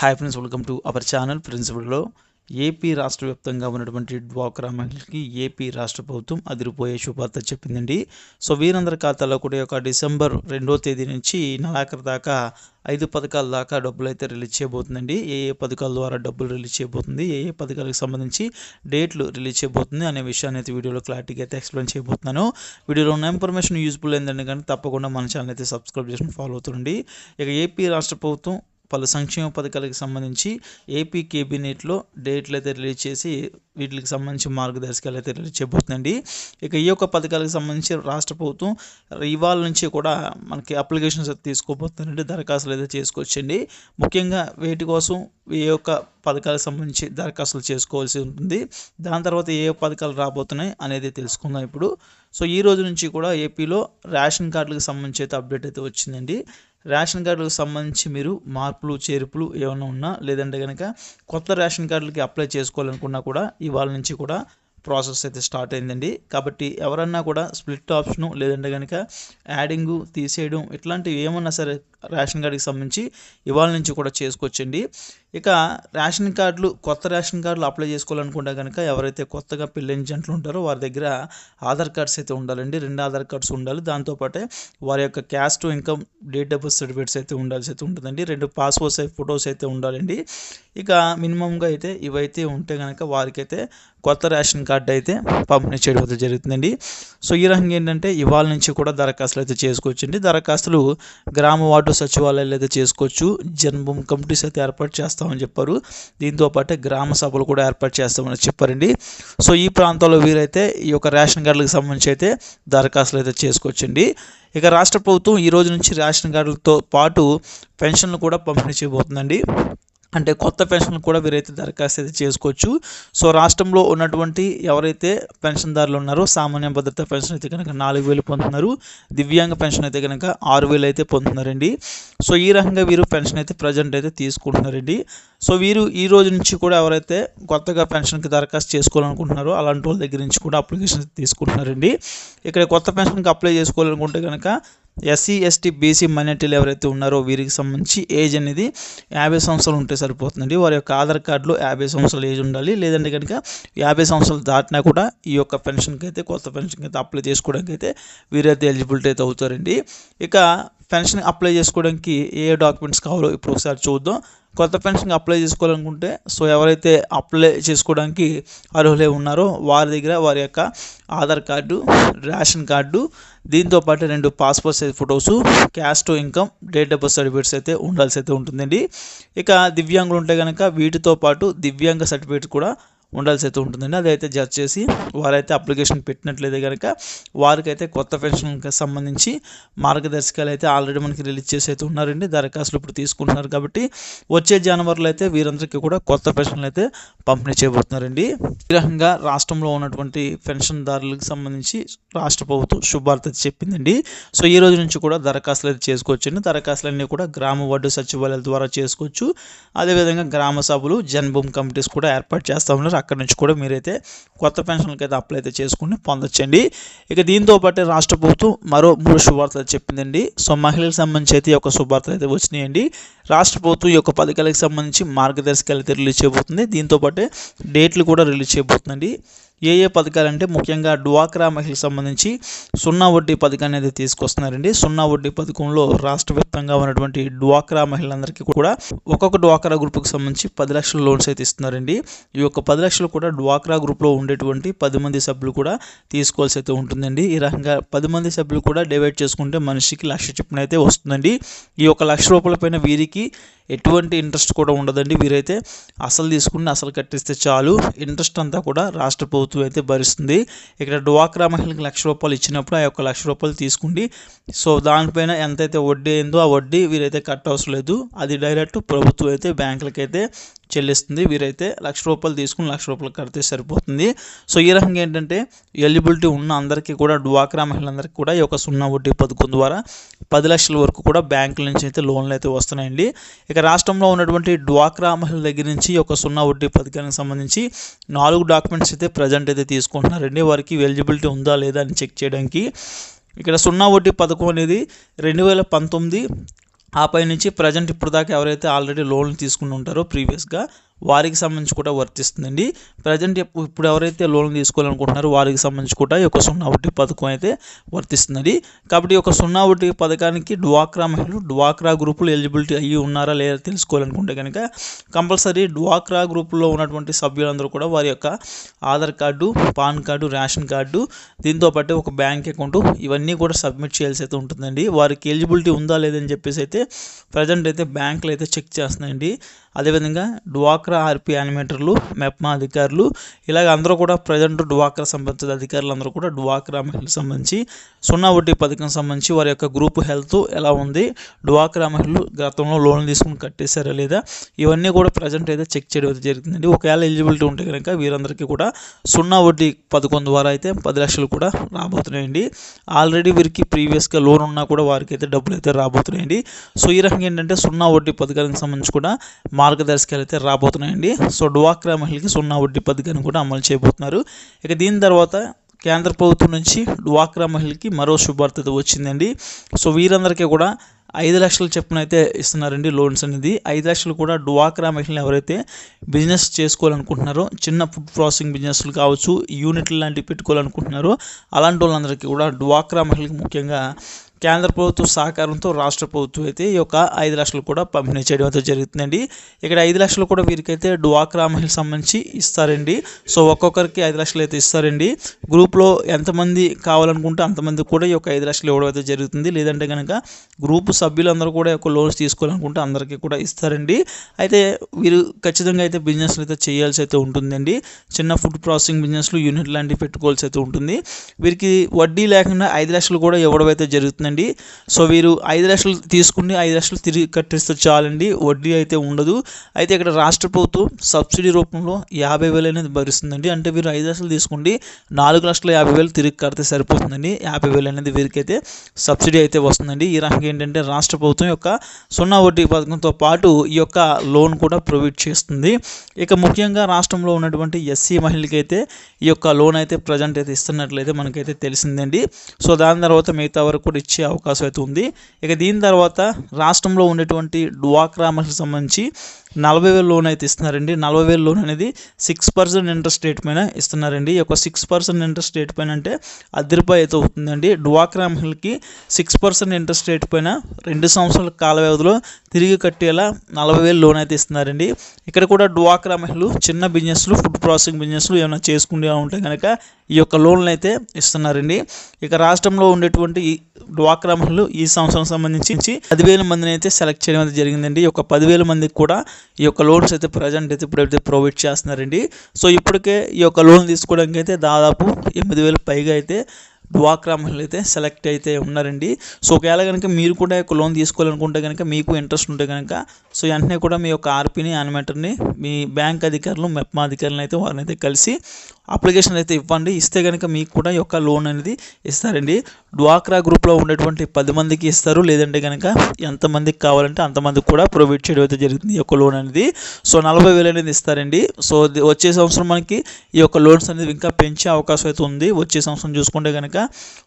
Hi friends welcome to our channel ప్రిన్సిపల్లో AP రాష్ట్ర వ్యాప్తంగా ఉన్నటువంటి డ్వాక్రా మహిళలకి ఏపీ రాష్ట్ర ప్రభుత్వం అదిరిపోయే శుభార్త చెప్పిందండి. సో వీరందరి ఖాతాలో కూడా ఒక డిసెంబర్ రెండో తేదీ నుంచి నెలాఖరు దాకా ఐదు పథకాల దాకా డబ్బులు అయితే రిలీజ్ చేయబోతుందండి. ఏ ఏ పథకాల ద్వారా డబ్బులు రిలీజ్ చేయబోతుంది ఏ ఏ పథకాలకు సంబంధించి డేట్లు రిలీజ్ చేయబోతుంది అనే విషయాన్ని అయితే వీడియోలో క్లారిటీగా అయితే ఎక్స్ప్లెయిన్ చేయబోతున్నాను. వీడియోలో ఉన్న ఇన్ఫర్మేషన్ యూజ్ఫుల్ అయిందండి కానీ తప్పకుండా మన ఛానల్ అయితే సబ్స్క్రైబ్ చేసుకుని ఫాలో అవుతుండండి. ఇక ఏపీ రాష్ట్ర ప్రభుత్వం పలు సంక్షేమ పథకాలకు సంబంధించి ఏపీ కేబినెట్లో డేట్లు అయితే రిలీజ్ చేసి వీటికి సంబంధించి మార్గదర్శకాలు అయితే రిలీజ్ చేయబోతుందండి. ఇక ఈ యొక్క పథకాలకు సంబంధించి రాష్ట్ర ప్రభుత్వం ఇవాళ నుంచి కూడా మనకి అప్లికేషన్స్ అయితే తీసుకోబోతుందండి. దరఖాస్తులు అయితే చేసుకోవచ్చండి. ముఖ్యంగా వీటి కోసం ఏ యొక్క పథకాలకు సంబంధించి దరఖాస్తులు చేసుకోవాల్సి ఉంటుంది. దాని తర్వాత ఏ ఏ పథకాలు రాబోతున్నాయి అనేది తెలుసుకుందాం ఇప్పుడు. సో ఈ రోజు నుంచి కూడా ఏపీలో రేషన్ కార్డులకు సంబంధించి అయితే అప్డేట్ అయితే వచ్చిందండి. రేషన్ కార్డులకు సంబంధించి మీరు మార్పులు చేర్పులు ఏమైనా ఉన్నా లేదంటే కనుక కొత్త రేషన్ కార్డులకి అప్లై చేసుకోవాలనుకున్నా కూడా ఇవాళ నుంచి కూడా ప్రాసెస్ అయితే స్టార్ట్ అయిందండి. కాబట్టి ఎవరన్నా కూడా స్ప్లిట్ ఆప్షను లేదంటే కనుక యాడింగు తీసేయడం ఇట్లాంటివి ఏమన్నా సరే రేషన్ కార్డుకి సంబంధించి ఇవాళ నుంచి కూడా చేసుకోవచ్చండి. ఇక రేషన్ కార్డులు కొత్త రేషన్ కార్డులు అప్లై చేసుకోవాలనుకుంటే కనుక ఎవరైతే కొత్తగా పెళ్ళైన జంటలు ఉంటారో వారి దగ్గర ఆధార్ కార్డ్స్ అయితే ఉండాలండి. రెండు ఆధార్ కార్డ్స్ ఉండాలి. దాంతోపాటే వారి యొక్క caste income date of birth certificates అయితే ఉండాల్సి అయితే ఉంటుందండి. రెండు పాస్పోర్ట్స్ సైజ్ ఫొటోస్ అయితే ఉండాలండి. ఇక మినిమంగా అయితే ఇవైతే ఉంటే కనుక వారికైతే కొత్త రేషన్ కార్డు అయితే పంపిణీ చేయడం అయితే జరుగుతుందండి. సో ఈ రకంగా ఏంటంటే ఇవాళ నుంచి కూడా దరఖాస్తులు అయితే చేసుకోవచ్చండి. దరఖాస్తులు గ్రామ వార్డు సచివాలయాలు అయితే చేసుకోవచ్చు. జన్మభూమి కమిటీస్ అయితే ఏర్పాటు చేస్తామని చెప్పారు. దీంతోపాటు గ్రామ సభలు కూడా ఏర్పాటు చేస్తామని చెప్పారండి. సో ఈ ప్రాంతాల్లో వీరైతే ఈ యొక్క రేషన్ కార్డులకు సంబంధించి అయితే దరఖాస్తులు అయితే చేసుకోవచ్చండి. ఇక రాష్ట్ర ప్రభుత్వం ఈ రోజు నుంచి రేషన్ కార్డులతో పాటు పెన్షన్లు కూడా పంపిణీ చేయబోతుందండి. అంటే కొత్త పెన్షన్ కూడా వీరైతే దరఖాస్తు అయితే చేసుకోవచ్చు. సో రాష్ట్రంలో ఉన్నటువంటి ఎవరైతే పెన్షన్దారులు ఉన్నారో సామాన్య భద్రత పెన్షన్ అయితే కనుక నాలుగు వేలు పొందుతున్నారు. దివ్యాంగ పెన్షన్ అయితే కనుక ఆరు వేలు అయితే పొందుతున్నారండి. సో ఈ రకంగా వీరు పెన్షన్ అయితే ప్రజెంట్ అయితే తీసుకుంటున్నారండి. సో వీరు ఈ రోజు నుంచి కూడా ఎవరైతే కొత్తగా పెన్షన్కి దరఖాస్తు చేసుకోవాలనుకుంటున్నారో అలాంటి వాళ్ళ దగ్గర నుంచి కూడా అప్లికేషన్ తీసుకుంటున్నారండి. ఇక్కడ కొత్త పెన్షన్కి అప్లై చేసుకోవాలనుకుంటే కనుక ఎస్సీ ఎస్టీ బీసీ మైనార్టీలు ఎవరైతే ఉన్నారో వీరికి సంబంధించి ఏజ్ అనేది యాభై సంవత్సరాలు ఉంటే సరిపోతుందండి. వారి యొక్క ఆధార్ కార్డులో యాభై సంవత్సరాలు ఏజ్ ఉండాలి. లేదంటే కనుక యాభై సంవత్సరాలు దాటినా కూడా ఈ యొక్క పెన్షన్కి అయితే కొత్త పెన్షన్కి అయితే అప్లై చేసుకోవడానికి అయితే వీరైతే ఎలిజిబిలిటీ అయితే అవుతారండి. ఇక పెన్షన్ అప్లై చేసుకోవడానికి ఏ డాక్యుమెంట్స్ కావాలో ఇప్పుడు ఒకసారి చూద్దాం. కొత్త పెన్షన్కి అప్లై చేసుకోవాలనుకుంటే సో ఎవరైతే అప్లై చేసుకోవడానికి అర్హులే ఉన్నారో వారి దగ్గర వారి యొక్క ఆధార్ కార్డు రేషన్ కార్డు దీంతో పాటు రెండు passport size photos caste income date of birth certificates అయితే ఉండాల్సి అయితే ఉంటుందండి. ఇక దివ్యాంగులు ఉంటే కనుక వీటితో పాటు దివ్యాంగ సర్టిఫికేట్ కూడా ఉండాల్సి అయితే ఉంటుందండి. అదైతే జడ్జ్ చేసి వారైతే అప్లికేషన్ పెట్టినట్లయితే కనుక వారికైతే కొత్త పెన్షన్కి సంబంధించి మార్గదర్శకాలు అయితే ఆల్రెడీ మనకి రిలీజ్ చేసి అయితే ఉన్నారండి. దరఖాస్తులు ఇప్పుడు తీసుకుంటున్నారు కాబట్టి వచ్చే జనవరిలో అయితే వీరందరికీ కూడా కొత్త పెన్షన్లు అయితే పంపిణీ చేయబోతున్నారండి. ఈ రకంగా రాష్ట్రంలో ఉన్నటువంటి పెన్షన్దారులకు సంబంధించి రాష్ట్ర ప్రభుత్వం శుభార్త చెప్పిందండి. సో ఈ రోజు నుంచి కూడా దరఖాస్తులు అయితే చేసుకోవచ్చండి. దరఖాస్తులన్నీ కూడా గ్రామ వార్డు సచివాలయాల ద్వారా చేసుకోవచ్చు. అదేవిధంగా గ్రామ సభలు జన్మభూమి కమిటీస్ కూడా ఏర్పాటు చేస్తా ఉన్నారు. అక్కడ నుంచి కూడా మీరైతే కొత్త పెన్షన్లకి అయితే అప్లై అయితే చేసుకుని పొందొచ్చండి. ఇక దీంతో పాటు రాష్ట్ర ప్రభుత్వం మరో మూడు శుభార్తలు చెప్పిందండి. సో మహిళలకు సంబంధించి అయితే ఒక శుభార్తలు అయితే వచ్చినాయండి. రాష్ట్ర ప్రభుత్వం ఈ యొక్క పథకాలకు సంబంధించి మార్గదర్శకాలు అయితే రిలీజ్ చేయబోతుంది. దీంతో పాటు డేట్లు కూడా రిలీజ్ చేయబోతుందండి. ఏ ఏ పథకాలు అంటే ముఖ్యంగా డ్వాక్రా మహిళకు సంబంధించి సున్నా వడ్డీ పథకాన్ని అయితే తీసుకొస్తున్నారండి. సున్నా వడ్డీ పథకంలో రాష్ట్ర వ్యాప్తంగా ఉన్నటువంటి డ్వాక్రా మహిళలందరికీ కూడా ఒక్కొక్క డ్వాక్రా గ్రూప్కి సంబంధించి పది లక్షల లోన్స్ అయితే ఇస్తున్నారండి. ఈ యొక్క పది లక్షలు కూడా డ్వాక్రా గ్రూప్లో ఉండేటువంటి పది మంది సభ్యులు కూడా తీసుకోవాల్సి అయితే ఉంటుందండి. ఈ రకంగా పది మంది సభ్యులు కూడా డివైడ్ చేసుకుంటే మనిషికి లక్ష చొప్పున అయితే వస్తుందండి. ఈ యొక్క లక్ష రూపాయల పైన వీరికి ఎటువంటి ఇంట్రెస్ట్ కూడా ఉండదండి. వీరైతే అసలు తీసుకుని అసలు కట్టిస్తే చాలు. ఇంట్రెస్ట్ అంతా కూడా రాష్ట్ర ప్రభుత్వం అయితే భరిస్తుంది. ఇక్కడ డ్వాక్రా మహిళలకు లక్ష రూపాయలు ఇచ్చినప్పుడు ఆ యొక్క లక్ష రూపాయలు తీసుకుండి సో దానిపైన ఎంతైతే వడ్డీ అయిందో ఆ వడ్డీ వీరైతే కట్టవసరం లేదు. అది డైరెక్ట్ ప్రభుత్వం అయితే బ్యాంకులకైతే చెల్లిస్తుంది. వీరైతే లక్ష రూపాయలు తీసుకుని లక్ష రూపాయలు కడితే సరిపోతుంది. సో ఈ రకంగా ఏంటంటే ఎలిజిబిలిటీ ఉన్న అందరికీ కూడా డ్వాక్రా మహిళలందరికీ కూడా ఈ యొక్క సున్నా వడ్డీ పథకం ద్వారా పది లక్షల వరకు కూడా బ్యాంకుల నుంచి అయితే లోన్లు అయితే వస్తున్నాయండి. ఇక రాష్ట్రంలో ఉన్నటువంటి డ్వాక్రా మహిళల దగ్గర నుంచి ఒక సున్నా వడ్డీ పథకానికి సంబంధించి నాలుగు డాక్యుమెంట్స్ అయితే ప్రజెంట్ అయితే తీసుకుంటున్నారండి. వారికి ఎలిజిబిలిటీ ఉందా లేదా అని చెక్ చేయడానికి. ఇక్కడ సున్నా వడ్డీ పథకం అనేది రెండు వేల పంతొమ్మిది ఆ పై నుంచి ప్రజెంట్ ఇప్పుడు దాకా ఎవరైతే ఆల్రెడీ లోన్లు తీసుకుని ఉంటారో ప్రీవియస్గా వారికి సంబంధించి కూడా వర్తిస్తుందండి. ప్రజెంట్ ఇప్పుడు ఎవరైతే లోన్ తీసుకోవాలనుకుంటున్నారో వారికి సంబంధించి కూడా ఈ యొక్క సున్నా వడ్డీ పథకం అయితే వర్తిస్తుందండి. కాబట్టి ఈ యొక్క సున్నా వడ్డీ పథకానికి డ్వాక్రా మహిళలు డ్వాక్రా గ్రూపులు ఎలిజిబిలిటీ అయ్యి ఉన్నారా లేదా తెలుసుకోవాలనుకుంటే కనుక కంపల్సరీ డ్వాక్రా గ్రూపులో ఉన్నటువంటి సభ్యులందరూ కూడా వారి యొక్క Aadhaar card PAN card ration card దీంతో పాటు ఒక బ్యాంక్ అకౌంట్ ఇవన్నీ కూడా సబ్మిట్ చేయాల్సి అయితే ఉంటుందండి. వారికి ఎలిజిబిలిటీ ఉందా లేదని చెప్పేసి అయితే ప్రజెంట్ అయితే బ్యాంకులు అయితే చెక్ చేస్తున్నాయండి. అదేవిధంగా డ్వాక్రా ఆర్పీ యానిమేటర్లు మెప్మా అధికారులు ఇలాగ అందరూ కూడా ప్రజెంట్ డ్వాక్రా సంబంధించిన అధికారులు అందరూ కూడా డ్వాక్రా మహిళలకు సంబంధించి సున్నా వడ్డీ పథకం సంబంధించి వారి యొక్క గ్రూప్ హెల్త్ ఎలా ఉంది డ్వాక్రా మహిళలు గతంలో లోన్లు తీసుకుని కట్టేశారా లేదా ఇవన్నీ కూడా ప్రజెంట్ అయితే చెక్ చేయడం అయితే జరుగుతుందండి. ఒకవేళ ఎలిజిబిలిటీ ఉంటే కనుక వీరందరికీ కూడా సున్నా వడ్డీ పథకం ద్వారా అయితే పది లక్షలు కూడా రాబోతున్నాయండి. ఆల్రెడీ వీరికి ప్రీవియస్గా లోన్ ఉన్నా కూడా వారికి అయితే డబ్బులు అయితే రాబోతున్నాయండి. సో ఈ రకంగా ఏంటంటే సున్నా వడ్డీ పథకానికి సంబంధించి కూడా మార్గదర్శకాలు అయితే రాబోతున్నాయి. రాబోతున్నాయండి సో డ్వాక్రా మహిళకి సున్నా వడ్డీ పథకాన్ని కూడా అమలు చేయబోతున్నారు. ఇక దీని తర్వాత కేంద్ర ప్రభుత్వం నుంచి డ్వాక్రా మహిళకి మరో శుభార్త వచ్చిందండి. సో వీరందరికీ కూడా ఐదు లక్షల చెప్పున అయితే ఇస్తున్నారండి లోన్స్ అనేది. ఐదు లక్షలు కూడా డ్వాక్రా మహిళలు ఎవరైతే బిజినెస్ చేసుకోవాలనుకుంటున్నారో చిన్న ఫుడ్ ప్రాసెసింగ్ బిజినెస్లు కావచ్చు యూనిట్లు లాంటివి పెట్టుకోవాలనుకుంటున్నారో అలాంటి వాళ్ళందరికీ కూడా డ్వాక్రా మహిళకి ముఖ్యంగా కేంద్ర ప్రభుత్వ సహకారంతో రాష్ట్ర ప్రభుత్వం అయితే ఈ యొక్క ఐదు లక్షలు కూడా పంపిణీ చేయడం అయితే జరుగుతుందండి. ఇక్కడ ఐదు లక్షలు కూడా వీరికైతే డ్వాక్రా మహిళ సంబంధించి ఇస్తారండి. సో ఒక్కొక్కరికి ఐదు లక్షలు అయితే ఇస్తారండి. గ్రూప్లో ఎంతమంది కావాలనుకుంటే అంతమంది కూడా ఈ యొక్క ఐదు లక్షలు ఇవ్వడం అయితే జరుగుతుంది. లేదంటే కనుక గ్రూప్ సభ్యులందరూ కూడా ఒక యొక్క లోన్స్ తీసుకోవాలనుకుంటే అందరికీ కూడా ఇస్తారండి. అయితే వీరు ఖచ్చితంగా అయితే బిజినెస్లు అయితే చేయాల్సి అయితే ఉంటుందండి. చిన్న ఫుడ్ ప్రాసెసింగ్ బిజినెస్లు యూనిట్ లాంటివి పెట్టుకోవాల్సి అయితే ఉంటుంది. వీరికి వడ్డీ లేకుండా ఐదు లక్షలు కూడా ఇవ్వడం అయితే అండి సో వీరు ఐదు లక్షలు తీసుకుని ఐదు లక్షలు తిరిగి కట్టిస్తే చాలండి. వడ్డీ అయితే ఉండదు. అయితే ఇక్కడ రాష్ట్ర ప్రభుత్వం సబ్సిడీ రూపంలో యాభై వేలు అనేది భరిస్తుందండి. అంటే వీరు ఐదు లక్షలు తీసుకుండి నాలుగు లక్షల యాభై వేలు తిరిగి కడితే సరిపోతుందండి. యాభై వేలు అనేది వీరికైతే సబ్సిడీ అయితే వస్తుందండి. ఈ రకంగా ఏంటంటే రాష్ట్ర ప్రభుత్వం యొక్క సున్నా వడ్డీ పథకంతో పాటు ఈ యొక్క లోన్ కూడా ప్రొవైడ్ చేస్తుంది. ఇక ముఖ్యంగా రాష్ట్రంలో ఉన్నటువంటి ఎస్సీ మహిళలకైతే ఈ యొక్క లోన్ అయితే ప్రజెంట్ అయితే ఇస్తున్నట్లయితే మనకైతే తెలిసిందండి. సో దాని తర్వాత మిగతా వరకు కూడా ఇచ్చే అవకాశం అయితే ఉంది. ఇక దీని తర్వాత రాష్ట్రంలో ఉండేటువంటి డ్వాక్రా మహిళకు సంబంధించి నలభై వేలు లోన్ అయితే ఇస్తున్నారండి. నలభై వేలు లోన్ అనేది సిక్స్ పర్సెంట్ ఇంట్రెస్ట్ రేట్ పైన ఇస్తున్నారండి. ఈ యొక్క సిక్స్ పర్సెంట్ ఇంట్రెస్ట్ రేట్ పైన అంటే అర్ధ రూపాయి అయితే అవుతుందండి. డ్వాక్రా మహిళకి సిక్స్ పర్సెంట్ ఇంట్రెస్ట్ రేట్ పైన రెండు సంవత్సరాల కాల వ్యవధిలో తిరిగి కట్టేలా నలభై వేలు లోన్ అయితే ఇస్తున్నారండి. ఇక్కడ కూడా డ్వాక్రా మహిళలు చిన్న బిజినెస్లు ఫుడ్ ప్రాసెసింగ్ బిజినెస్లు ఏమైనా చేసుకుంటే ఉంటే కనుక ఈ యొక్క లోన్లు అయితే ఇస్తున్నారండి. ఇక రాష్ట్రంలో ఉండేటువంటి ఈ డ్వాక్రా మహిళలు ఈ సంవత్సరం సంబంధించి పదివేల మందిని అయితే సెలెక్ట్ చేయడం అయితే జరిగిందండి. ఈ యొక్క పదివేల మందికి కూడా ఈ యొక్క లోన్స్ అయితే ప్రజెంట్ అయితే ఇప్పుడైతే ప్రొవైడ్ చేస్తున్నారండి. సో ఇప్పటికే ఈ యొక్క లోన్ తీసుకోవడానికి అయితే దాదాపు ఎనిమిది వేలు పైగా అయితే డ్వాక్రా మహిళలు అయితే సెలెక్ట్ అయితే ఉన్నారండి. సో ఒకవేళ కనుక మీరు కూడా ఒక లోన్ తీసుకోవాలనుకుంటే కనుక మీకు ఇంట్రెస్ట్ ఉంటే కనుక సో వెంటనే కూడా మీ యొక్క ఆర్పీని యానిమేటర్ని మీ బ్యాంక్ అధికారులు మెప్మా అధికారులను అయితే వారిని అయితే కలిసి అప్లికేషన్ అయితే ఇవ్వండి. ఇస్తే కనుక మీకు కూడా ఈ యొక్క లోన్ అనేది ఇస్తారండి. డ్వాక్రా గ్రూప్లో ఉండేటువంటి పది మందికి ఇస్తారు. లేదంటే కనుక ఎంతమందికి కావాలంటే అంతమందికి కూడా ప్రొవైడ్ చేయడం అయితే జరుగుతుంది ఈ యొక్క లోన్ అనేది. సో నలభై వేలు అనేది ఇస్తారండి. సో వచ్చే సంవత్సరం మనకి ఈ యొక్క లోన్స్ అనేది ఇంకా పెంచే అవకాశం అయితే ఉంది. వచ్చే సంవత్సరం చూసుకుంటే కనుక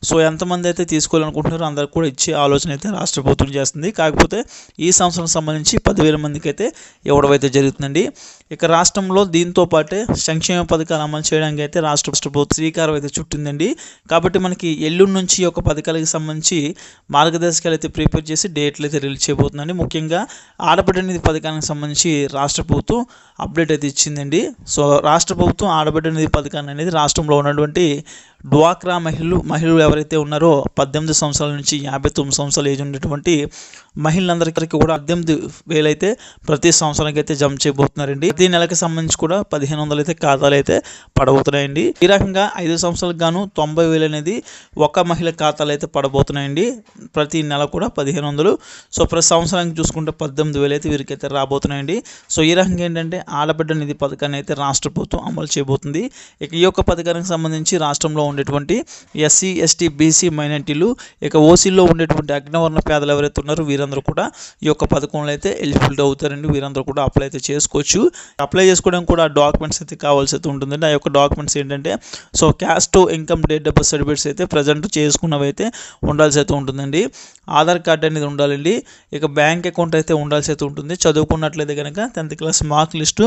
సో ఎంతమంది అయితే తీసుకోవాలనుకుంటున్నారో అందరికి కూడా ఇచ్చే ఆలోచన అయితే రాష్ట్ర ప్రభుత్వం చేస్తుంది. కాకపోతే ఈ సంవత్సరం సంబంధించి పదివేల మందికి అయితే ఇవ్వడం అయితే జరుగుతుందండి. ఇక రాష్ట్రంలో దీంతో పాటే సంక్షేమ పథకాలు అమలు చేయడానికి అయితే రాష్ట్ర ప్రభుత్వం శ్రీకారం అయితే చుట్టిందండి. కాబట్టి మనకి ఎల్లుండి నుంచి ఒక పథకాలకు సంబంధించి మార్గదర్శకాలు అయితే ప్రిపేర్ చేసి డేట్లు అయితే రిలీజ్ చేయబోతుందండి. ముఖ్యంగా ఆడబిడ్డ నిధి పథకానికి సంబంధించి రాష్ట్ర ప్రభుత్వం అప్డేట్ అయితే ఇచ్చిందండి. సో రాష్ట్ర ప్రభుత్వం ఆడబిడ్డ నిధి పథకాన్ని అనేది రాష్ట్రంలో ఉన్నటువంటి డ్వాక్రా మహిళలు మహిళలు ఎవరైతే ఉన్నారో పద్దెనిమిది సంవత్సరాల నుంచి యాభై తొమ్మిది సంవత్సరాల ఏజ్ ఉన్నటువంటి మహిళలందరికీ కూడా పద్దెనిమిది వేలైతే ప్రతి సంవత్సరానికి అయితే జమ చేయబోతున్నారండి. ప్రతి నెలకి సంబంధించి కూడా పదిహేను వందలు అయితే ఖాతాలు అయితే పడబోతున్నాయండి. ఈ రకంగా ఐదు సంవత్సరాలకు గాను తొంభై వేలు అనేది ఒక మహిళ ఖాతాలు అయితే పడబోతున్నాయండి. ప్రతి నెల కూడా పదిహేను వందలు. సో ప్రతి సంవత్సరానికి చూసుకుంటే పద్దెనిమిది వేలు అయితే వీరికైతే రాబోతున్నాయండి. సో ఈ రకంగా ఏంటంటే ఆడబిడ్డ నిధి పథకాన్ని అయితే రాష్ట్ర ప్రభుత్వం అమలు చేయబోతుంది. ఇక ఈ యొక్క పథకానికి సంబంధించి రాష్ట్రంలో ఉండేటువంటి ఎస్సీ ఎస్టీ బీసీ మైనార్టీలు ఇక ఓసీలో ఉండేటువంటి అగ్నవర్ణ పేదలు ఎవరైతే ఉన్నారో వీరందరూ కూడా ఈ యొక్క పథకంలో అయితే ఎలిజిబిలిటీ అవుతారండి. వీరందరూ కూడా అప్లై అయితే చేసుకోవచ్చు. అప్లై చేసుకోవడానికి కూడా డాక్యుమెంట్స్ అయితే కావాల్సి అయితే ఉంటుందండి. ఆ యొక్క డాక్యుమెంట్స్ ఏంటంటే so caste income date of birth certificates అయితే ప్రజెంట్ చేసుకున్నవి అయితే ఉండాల్సి అయితే ఉంటుందండి. ఆధార్ కార్డ్ అనేది ఉండాలండి. ఇక బ్యాంక్ అకౌంట్ అయితే ఉండాల్సి అయితే ఉంటుంది. చదువుకున్నట్లయితే కనుక tenth class mark list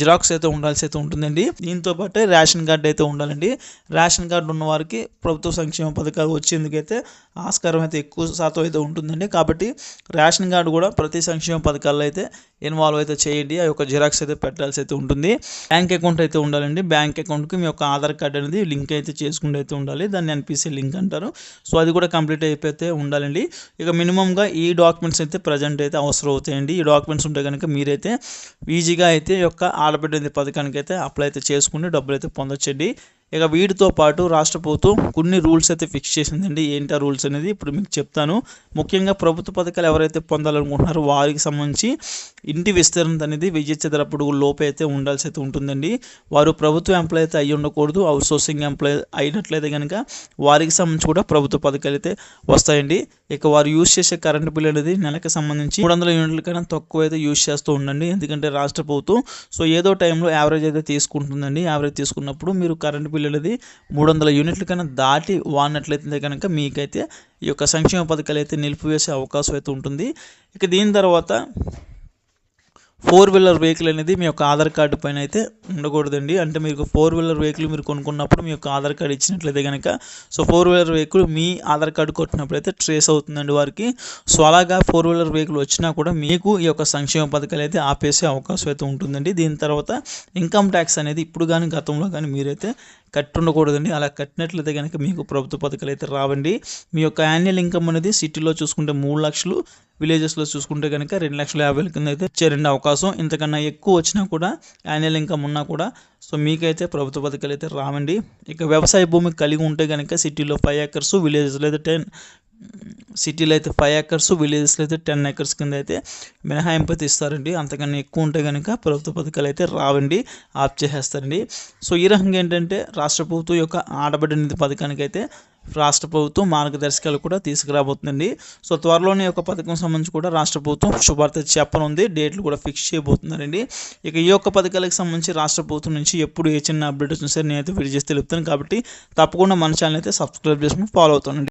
xerox అయితే ఉండాల్సి అయితే ఉంటుందండి. దీంతో పాటే రేషన్ కార్డు అయితే ఉండాలండి. రేషన్ కార్డు ఉన్న వారికి ప్రభుత్వ సంక్షేమ పథకాలు వచ్చేందుకైతే ఆస్కారం అయితే ఎక్కువ శాతం అయితే ఉంటుందండి. కాబట్టి రేషన్ కార్డు కూడా ప్రతి సంక్షేమ పథకాల్లో అయితే ఇన్వాల్వ్ అయితే చేయండి. ఆ యొక్క జిరాక్స్ అయితే పెట్టాల్సి అయితే ఉంటుంది. బ్యాంక్ అకౌంట్ అయితే ఉండాలండి. బ్యాంక్ అకౌంట్కి మీ యొక్క ఆధార్ కార్డు అనేది లింక్ అయితే చేసుకుంటూ అయితే ఉండాలి. దాన్ని ఎన్పిసి లింక్ అంటారు. సో అది కూడా కంప్లీట్ అయిపోతే ఉండాలండి. ఇక మినిమంగా ఈ డాక్యుమెంట్స్ అయితే ప్రజెంట్ అయితే అవసరం అవుతాయండి. ఈ డాక్యుమెంట్స్ ఉంటే కనుక మీరైతే ఈజీగా అయితే యొక్క ఆడబిడ్డ పథకానికి అయితే అప్లై అయితే చేసుకుని డబ్బులు అయితే పొందొచ్చండి. ఇక వీటితో పాటు రాష్ట్ర ప్రభుత్వం కొన్ని రూల్స్ అయితే ఫిక్స్ చేసిందండి. ఏంటి ఆ రూల్స్ అనేది ఇప్పుడు మీకు చెప్తాను. ముఖ్యంగా ప్రభుత్వ పథకాలు ఎవరైతే పొందాలనుకుంటున్నారో వారికి సంబంధించి ఇంటి విస్తరణ అనేది విద్యుత్ చదరప్పుడు లోపే అయితే ఉండాల్సి అయితే ఉంటుందండి. వారు ప్రభుత్వ ఎంప్లాయ్ అయితే అయ్యి ఉండకూడదు. అవుట్ సోర్సింగ్ ఎంప్లాయ్ అయినట్లయితే కనుక వారికి సంబంధించి కూడా ప్రభుత్వ పథకాలు అయితే వస్తాయండి. ఇక వారు యూజ్ చేసే కరెంట్ బిల్ అనేది నెలకు సంబంధించి మూడు వందల యూనిట్ల కన్నా తక్కువ అయితే యూజ్ చేస్తూ ఉండండి. ఎందుకంటే రాష్ట్ర ప్రభుత్వం సో ఏదో టైంలో యావరేజ్ అయితే తీసుకుంటుందండి. యావరేజ్ తీసుకున్నప్పుడు మీరు కరెంట్ బిల్ అనేది మూడు వందల యూనిట్లు కన్నా దాటి వాడినట్లయితే కనుక మీకైతే ఈ యొక్క సంక్షేమ పథకాలు అయితే నిలిపివేసే అవకాశం అయితే ఉంటుంది. ఇక దీని తర్వాత ఫోర్ వీలర్ వెహికల్ అనేది మీ యొక్క ఆధార్ కార్డు పైన అయితే ఉండకూడదండి. అంటే మీకు ఫోర్ వీలర్ వెహికల్ మీరు కొనుక్కున్నప్పుడు మీ యొక్క ఆధార్ కార్డు ఇచ్చినట్లయితే కనుక సో ఫోర్ వీలర్ వెహికల్ మీ ఆధార్ కార్డు కొట్టినప్పుడు అయితే ట్రేస్ అవుతుందండి వారికి. సో అలాగా ఫోర్ వీలర్ వెహికల్ వచ్చినా కూడా మీకు ఈ యొక్క సంక్షేమ పథకాలు అయితే ఆపేసే అవకాశం అయితే ఉంటుందండి. దీని తర్వాత ఇన్కమ్ ట్యాక్స్ అనేది ఇప్పుడు కానీ గతంలో కానీ మీరైతే కట్టి ఉండకూడదండి అలా కట్టినట్లయితే కనుక మీకు ప్రభుత్వ పథకాలు అయితే రావండి. మీ యొక్క యాన్యువల్ ఇన్కమ్ అనేది సిటీలో చూసుకుంటే మూడు లక్షలు విలేజెస్లో చూసుకుంటే కనుక రెండు లక్షల యాభై కింద అయితే చేరండి అవకాశం. ఇంతకన్నా ఎక్కువ వచ్చినా కూడా యాన్యువల్ ఇన్కమ్ ఉన్నా కూడా సో మీకైతే ప్రభుత్వ పథకాలు అయితే రావండి. ఇక వ్యవసాయ భూమి కలిగి ఉంటే కనుక సిటీలో ఫైవ్ ఏకర్స్ విలేజెస్లో అయితే టెన్ సిటీలో అయితే ఫైవ్ ఏకర్స్ విలేజెస్లో అయితే టెన్ ఏకర్స్ కింద అయితే మినహాయింపు అయితే ఇస్తారండి అంతకన్నా ఎక్కువ ఉంటే కనుక ప్రభుత్వ పథకాలు అయితే రావండి ఆఫ్ చేసేస్తారండి. సో ఈ రకంగా ఏంటంటే రాష్ట్ర ప్రభుత్వం యొక్క ఆడబిడ్డ నిధి పథకానికి అయితే రాష్ట్ర ప్రభుత్వం మార్గదర్శకాలు కూడా తీసుకురాబోతుందండి. సో త్వరలోనే ఒక పథకం సంబంధించి కూడా రాష్ట్ర ప్రభుత్వం శుభార్త చెప్పనుంది. డేట్లు కూడా ఫిక్స్ చేయబోతున్నారండి. ఇక ఈ యొక్క పథకాలకు సంబంధించి రాష్ట్ర ప్రభుత్వం నుంచి ఎప్పుడు ఏ చిన్న అప్డేట్ వచ్చినా సరే నేనైతే వీడియో చేసి తెలుపుతాను. కాబట్టి తప్పకుండా మన ఛానల్ అయితే సబ్స్క్రైబ్ చేసుకుని ఫాలో అవుతానండి.